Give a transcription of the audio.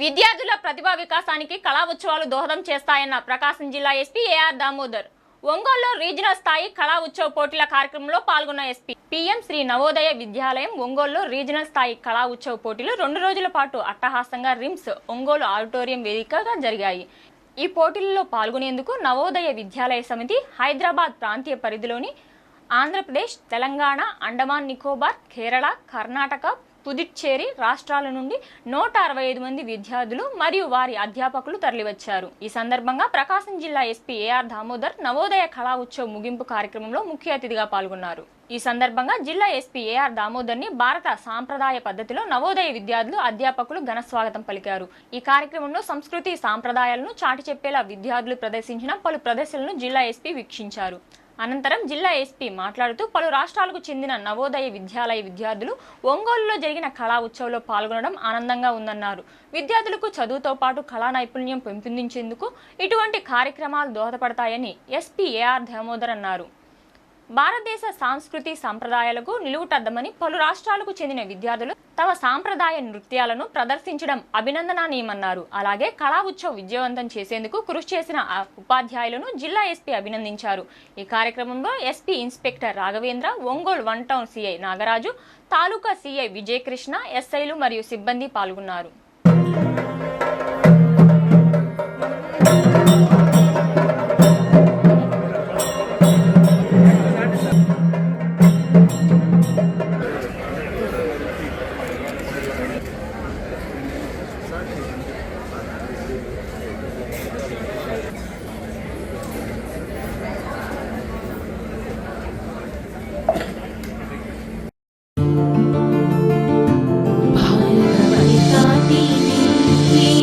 విద్యార్థుల ప్రతిభా వికాసానికి కళా ఉత్సవాలు దోహదం చేస్తాయన్న ప్రకాశం జిల్లా ఎస్పీ ఏఆర్ దామోదర్. ఒంగోలులో రీజనల్ స్థాయి కళా ఉత్సవ పోటీల కార్యక్రమంలో పాల్గొన్న ఎస్పీ పీఎం శ్రీ నవోదయ విద్యాలయం ఒంగోలులో రీజనల్ స్థాయి కళా ఉత్సవ పోటీలు రెండు రోజుల పాటు అట్టహాసంగా రిమ్స్ ఒంగోలు ఆడిటోరియం వేదికగా జరిగాయి. ఈ పోటీలలో పాల్గొనేందుకు నవోదయ విద్యాలయ సమితి హైదరాబాద్ ప్రాంతీయ పరిధిలోని ఆంధ్రప్రదేశ్ తెలంగాణ అండమాన్ నికోబార్ కేరళ కర్ణాటక పుదుచ్చేరి రాష్ట్రాల నుండి నూట అరవై ఐదు మంది విద్యార్థులు మరియు వారి అధ్యాపకులు తరలివచ్చారు. ఈ సందర్భంగా ప్రకాశం జిల్లా ఎస్పీ ఏఆర్ దామోదర్ నవోదయ కళా ఉత్సవ్ ముగింపు కార్యక్రమంలో ముఖ్య అతిథిగా పాల్గొన్నారు. ఈ సందర్భంగా జిల్లా ఎస్పీ ఏఆర్ దామోదర్ని భారత సాంప్రదాయ పద్ధతిలో నవోదయ విద్యార్థులు అధ్యాపకులు ఘన స్వాగతం పలికారు. ఈ కార్యక్రమంలో సంస్కృతి సాంప్రదాయాలను చాటి చెప్పేలా విద్యార్థులు ప్రదర్శించిన పలు ప్రదర్శనలను జిల్లా ఎస్పీ వీక్షించారు. అనంతరం జిల్లా ఎస్పీ మాట్లాడుతూ పలు రాష్ట్రాలకు చెందిన నవోదయ విద్యాలయ విద్యార్థులు ఒంగోలులో జరిగిన కళా ఉత్సవంలో పాల్గొనడం ఆనందంగా ఉందన్నారు. విద్యార్థులకు చదువుతో పాటు కళా నైపుణ్యం పెంపొందించేందుకు ఇటువంటి కార్యక్రమాలు దోహదపడతాయని ఎస్పీ ఏఆర్ దామోదర్ అన్నారు. భారతదేశ సాంస్కృతి సంప్రదాయాలకు నిలువుటద్దమని పలు రాష్ట్రాలకు చెందిన విద్యార్థులు తమ సాంప్రదాయ నృత్యాలను ప్రదర్శించడం అభినందనానీయమన్నారు. అలాగే కళా ఉత్సవ్ విజయవంతం చేసేందుకు కృషి చేసిన ఉపాధ్యాయులను జిల్లా ఎస్పీ అభినందించారు. ఈ కార్యక్రమంలో SP inspector Raghavendra Ongole one town CI Nagaraju taluka CI Vijayakrishna ఎస్ఐలు మరియు సిబ్బంది పాల్గొన్నారు.